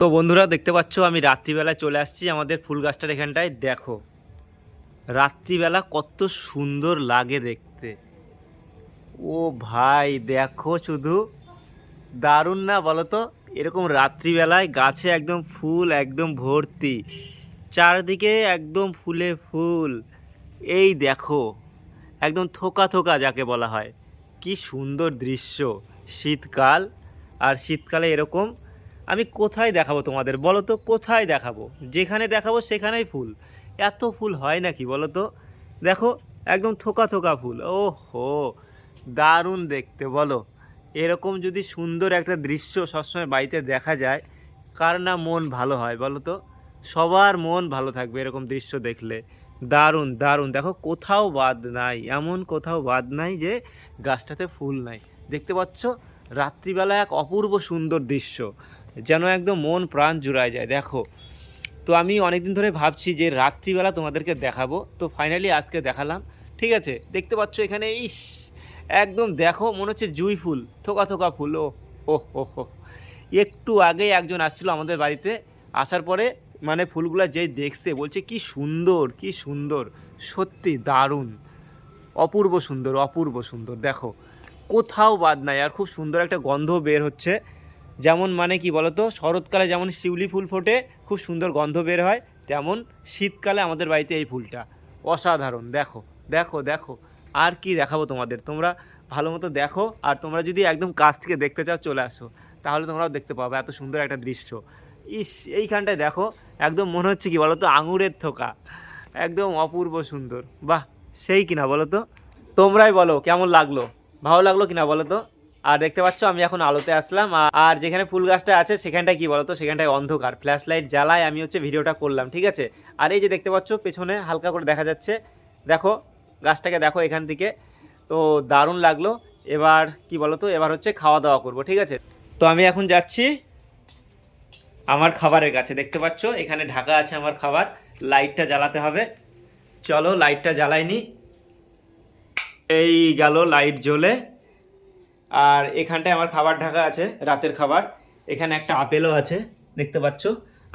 তো বন্ধুরা দেখতে পাচ্ছ, আমি রাত্রিবেলা চলে আসছি আমাদের ফুল গাছটার এখানটায়। দেখো, রাত্রিবেলা কত সুন্দর লাগে দেখতে। ও ভাই, দেখো শুধু। দারুণ না বলো তো এরকম রাত্রিবেলায় গাছে একদম ফুল, একদম ভর্তি। চারদিকে একদম ফুলে ফুল। এই দেখো, একদম থোকা থোকা যাকে বলা হয়। কি সুন্দর দৃশ্য। শীতকাল, আর শীতকালে এরকম আমি কোথায় দেখাবো তোমাদের? বলো তো, কোথায় দেখাবো? যেখানে দেখাবো সেখানেই ফুল। এত ফুল হয় নাকি বলো তো? দেখো, একদম থোকা থোকা ফুল। ও হো দারুণ দেখতে, বলো। এরকম যদি সুন্দর একটা দৃশ্য সবসময় বাড়িতে দেখা যায়, কার না মন ভালো হয় বলো তো? সবার মন ভালো থাকবে এরকম দৃশ্য দেখলে। দারুণ দারুণ। দেখো, কোথাও বাদ নাই, এমন কোথাও বাদ নাই যে গাছটাতে ফুল নাই। দেখতে পাচ্ছ? রাত্রিবেলা এক অপূর্ব সুন্দর দৃশ্য। যেন একদম মন প্রাণ জুড়ায় যায়, দেখো। তো আমি অনেকদিন ধরে ভাবছি যে রাত্রিবেলা তোমাদেরকে দেখাবো। তো ফাইনালি আজকে দেখালাম, ঠিক আছে? দেখতে পাচ্ছ এখানে, ইস, একদম দেখো, মনে হচ্ছে জুই ফুল, থোকা থোকা ফুল ও ও হো একটু আগে একজন আসছিল আমাদের বাড়িতে, আসার পরে মানে ফুলগুলো যেই দেখছে, বলছে কি সুন্দর কি সুন্দর, সত্যি দারুণ, অপূর্ব সুন্দর অপূর্ব সুন্দর, দেখো। কোথাও বাদ নাই, আর খুব সুন্দর একটা গন্ধ বের হচ্ছে। যেমন মানে কি বলতো? শরৎকালে যেমন শিউলি ফুল ফোটে, খুব সুন্দর গন্ধ বের হয়, তেমন শীতকালে আমাদের বাড়িতে এই ফুলটা। অসাধারণ, দেখো দেখো দেখো। আর কি দেখাবো তোমাদের? তোমরা ভালো মতো দেখো, আর তোমরা যদি একদম কাছ থেকে দেখতে চাও, চলে আসো। তাহলে তোমরাও দেখতে পাবে, এত সুন্দর একটা দৃশ্য। ইস, এইখানটায় দেখো, একদম মনে হচ্ছে কি বলো তো আঙুরের থোকা। একদম অপূর্ব সুন্দর। বাহ, সেই কিনা বলো তো তোমরাই বলো, কেমন লাগল? ভালো লাগল কিনা বলো তো আর দেখতে পাচ্ছ, আমি এখন আলোতে আসলাম। আর যেখানে ফুল গাছটা আছে, সেখানটায় কি বলতো? সেখানটায় অন্ধকার। ফ্ল্যাশ লাইট জ্বালায় আমি হচ্ছে ভিডিওটা করলাম, ঠিক আছে? আর এই যে দেখতে পাচ্ছ, পেছনে হালকা করে দেখা যাচ্ছে। দেখো, গাছটাকে দেখো এখান থেকে। তো দারুণ লাগল। এবার কি বলতো? এবার হচ্ছে খাওয়া দাওয়া করব, ঠিক আছে? তো আমি এখন যাচ্ছি আমার খাবারের কাছে। দেখতে পাচ্ছ, এখানে ঢাকা আছে আমার খাবার। লাইটটা জ্বালাতে হবে। চলো লাইটটা জ্বালাইনি এই গেল লাইট জ্বলে। আর এখানটায় আমার খাবার ঢাকা আছে, রাতের খাবার। এখানে একটা আপেলও আছে, দেখতে পাচ্ছ।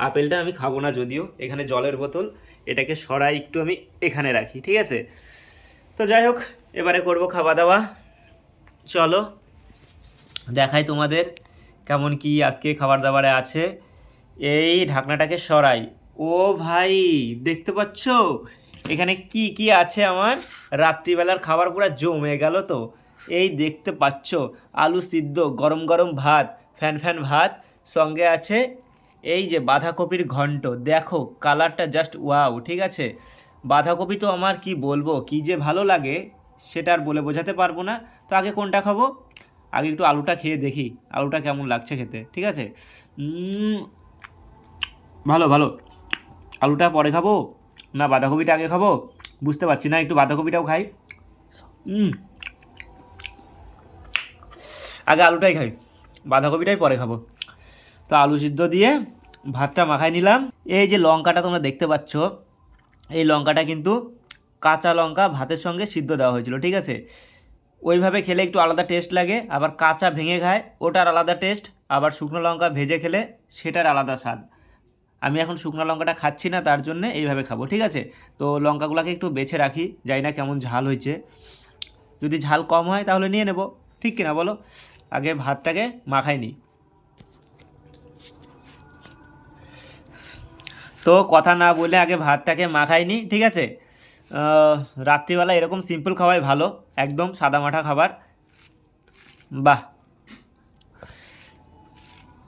আপেলটা আমি খাব না যদিও, এখানে জলের বোতল। এটাকে সরাই একটু আমি এখানে রাখি, ঠিক আছে? তো যাই হোক, এবারে করব খাওয়া দাওয়া চলো, দেখাই তোমাদের কেমন কি আজকে খাবার দাবারে আছে। এই ঢাকনাটাকে সরাই। ও ভাই, দেখতে পাচ্ছ? এখানে কি কি আছে আমার? রাত্রিবেলার খাবার পুরো জমে গেল তো। এই দেখতে পাচ্ছ, আলু সিদ্ধ, গরম গরম ভাত, ফ্যান ফ্যান ভাত। সঙ্গে আছে এই যে বাঁধাকপির ঘন্ট। দেখো, কালারটা জাস্ট ওয়াও ঠিক আছে? বাঁধাকপি তো আমার কি বলব, কি যে ভালো লাগে, সেটা আর বলে বোঝাতে পারব না। তো আগে কোনটা খাব? আগে একটু আলুটা খেয়ে দেখি, আলুটা কেমন লাগছে খেতে, ঠিক আছে? ভালো ভালো। আলুটা পরে খাব? না, বাঁধাকপিটা আগে খাব? বুঝতে পারছি না, একটু বাঁধাকপিটাও খাই। আগে আলুটাই খাই, বাঁধাকপিটাই পরে খাব। তো আলু সিদ্ধ দিয়ে ভাতটা মাখাই নিলাম। এই যে লঙ্কাটা তোমরা দেখতে পাচ্ছ, এই লঙ্কাটা কিন্তু কাঁচা লঙ্কা ভাতের সঙ্গে সিদ্ধ দেওয়া হয়েছিল, ঠিক আছে? ওইভাবে খেলে একটু আলাদা টেস্ট লাগে, আবার কাঁচা ভেঙে খায়, ওটার আলাদা টেস্ট আবার শুকনো লঙ্কা ভেজে খেলে সেটার আলাদা স্বাদ। আমি এখন শুকনো লঙ্কাটা খাচ্ছি না, তার জন্য এইভাবে খাব, ঠিক আছে? তো লঙ্কাগুলোকে একটু বেছে রাখি, জানি না কেমন ঝাল হয়েছে। যদি ঝাল কম হয় তাহলে নিয়ে নেব, ঠিক কিনা বলো? আগে ভাতটাকে মাখাই নিই তো কথা না বলে আগে ভাতটাকে মাখাই নিই ঠিক আছে? রাত্রিবেলা এরকম সিম্পল খাওয়াই ভালো, একদম সাদা মাঠা খাবার। বাহ!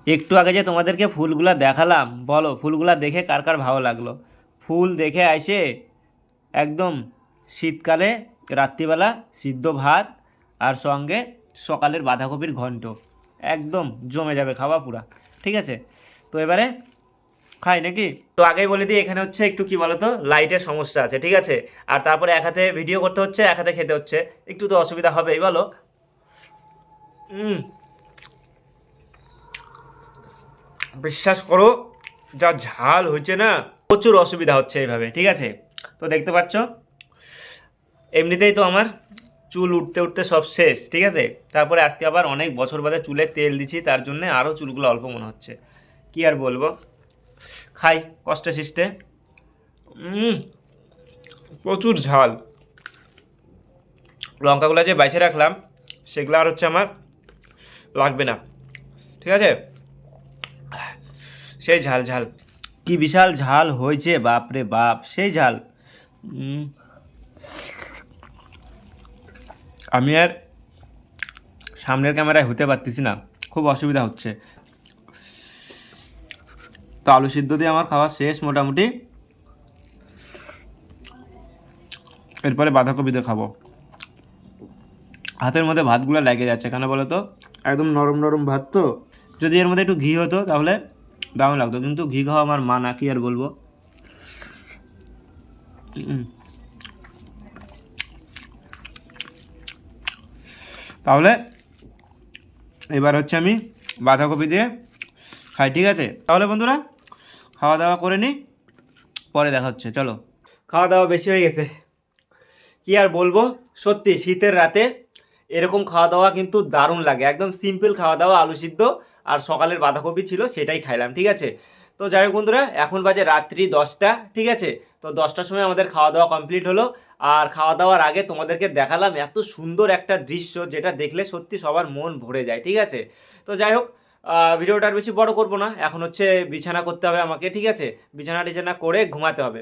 একটু আগে যে তোমাদেরকে ফুলগুলা দেখালাম, বলো ফুলগুলা দেখে কার কার ভালো লাগল? ফুল দেখে আইসে একদম শীতকালে রাত্রিবেলা সিদ্ধ ভাত আর সঙ্গে সকালের বাঁধাকপির ঘন্ট। একদম জমে যাবে খাওয়া পুরা। ঠিক আছে? তো এবারে খাই নাকি? তো আগেই বলে দিই, এখানে হচ্ছে একটু কি বলতো, লাইটের সমস্যা আছে, ঠিক আছে? আর তারপরে এক হাতে ভিডিও করতে হচ্ছে, এক হাতে খেতে হচ্ছে। একটু তো অসুবিধা হবেই, বলো। বিশ্বাস করো, যা ঝাল হয়েছে না, প্রচুর অসুবিধা হচ্ছে এইভাবে, ঠিক আছে? তো দেখতে পাচ্ছ, এমনিতেই তো আমার চুল উঠতে উঠতে সব শেষ ঠিক আছে? তারপরে আজকে আবার অনেক বছর বাদে চুলে তেল দিচ্ছি তার জন্য আরও চুলগুলো অল্প মনে হচ্ছে। কি আর বলব? খাই কষ্টে উম, প্রচুর ঝাল। লঙ্কাগুলো যে বাইছে রাখলাম সেগুলো আর হচ্ছে আমার লাগবে না ঠিক আছে? সেই ঝাল ঝাল। কি বিশাল ঝাল হয়েছে বাপ রে বাপ সেই ঝাল। আমি আর সামনের ক্যামেরায় হতে পারতেছি না। খুব অসুবিধা হচ্ছে। তো আলু সিদ্ধ দিয়ে আমার খাওয়া শেষ মোটামুটি। এরপরে বাঁধাকপি দিয়ে খাব। হাতের মধ্যে ভাতগুলো লেগে যাচ্ছে কেন বলো তো? একদম নরম নরম ভাত তো। যদি এর মধ্যে একটু ঘি হতো তাহলে দারুণ লাগতো কিন্তু ঘি খাওয়া আমার মা না কি আর বলব? তাহলে এবার হচ্ছে আমি বাঁধাকপি দিয়ে খাই, ঠিক আছে? তাহলে বন্ধুরা খাওয়া দাওয়া করে নিই, পরে দেখা হচ্ছে, চলো। খাওয়া দাওয়া বেশি হয়ে গেছে। কি আর বলব? সত্যি, শীতের রাতে এরকম খাওয়া দাওয়া কিন্তু দারুণ লাগে। একদম সিম্পল খাওয়া দাওয়া আলু সিদ্ধ আর সকালের বাঁধাকপি ছিল, সেটাই খাইলাম, ঠিক আছে? তো যাই হোক বন্ধুরা, এখন বাজে রাত্রি দশটা, ঠিক আছে? তো দশটার সময় আমাদের খাওয়া দাওয়া কমপ্লিট হলো। আর খাওয়া দাওয়ার আগে তোমাদেরকে দেখালাম এত সুন্দর একটা দৃশ্য যেটা দেখলে সত্যি সবার মন ভরে যায়, ঠিক আছে? তো যাই হোক ভিডিওটা আর বেশি বড় করব না, এখন হচ্ছে বিছানা করতে হবে আমাকে, ঠিক আছে? বিছানা টিছানা করে ঘুমাতে হবে।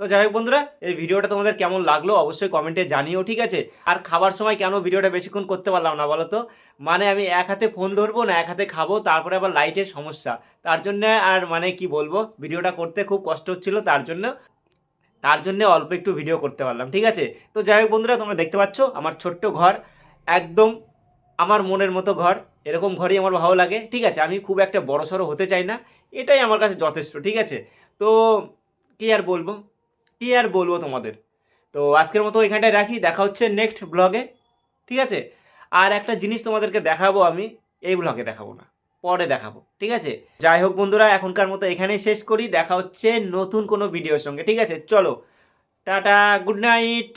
তো যাই হোক বন্ধুরা, এই ভিডিওটা তোমাদের কেমন লাগল অবশ্যই কমেন্টে জানিও, ঠিক আছে? আর খাবার সময় কেন ভিডিওটা বেশিক্ষণ করতে পারলাম না বলো তো? মানে আমি এক হাতে ফোন ধরবো, না এক হাতে খাব, তারপরে আবার লাইটের সমস্যা। তার জন্য আর মানে কি বলব, ভিডিওটা করতে খুব কষ্ট হচ্ছিল, তার জন্য তার জন্য অল্প একটু ভিডিও করতে পারলাম, ঠিক আছে? তো যাই হোক বন্ধুরা, তোমরা দেখতে পাচ্ছ আমার ছোট্ট ঘর, একদম আমার মনের মতো ঘর, এরকম ঘরই আমার ভালো লাগে, ঠিক আছে? আমি খুব একটা বড় সড়ো হতে চাই না, এটাই আমার কাছে যথেষ্ট, ঠিক আছে? তো কী আর বলব? কী আর বলব তোমাদের? তো আজকের মতো এখানটায় রাখি, দেখা হচ্ছে নেক্সট ব্লগে ঠিক আছে? আর একটা জিনিস তোমাদেরকে দেখাবো আমি, এই ব্লগে দেখাবো না। পরে দেখাবো, ঠিক আছে? যাই হোক বন্ধুরা, এখনকার মতো এখানেই শেষ করি। দেখা হচ্ছে নতুন কোনো ভিডিওর সঙ্গে, ঠিক আছে? চলো, টাটা, গুড নাইট!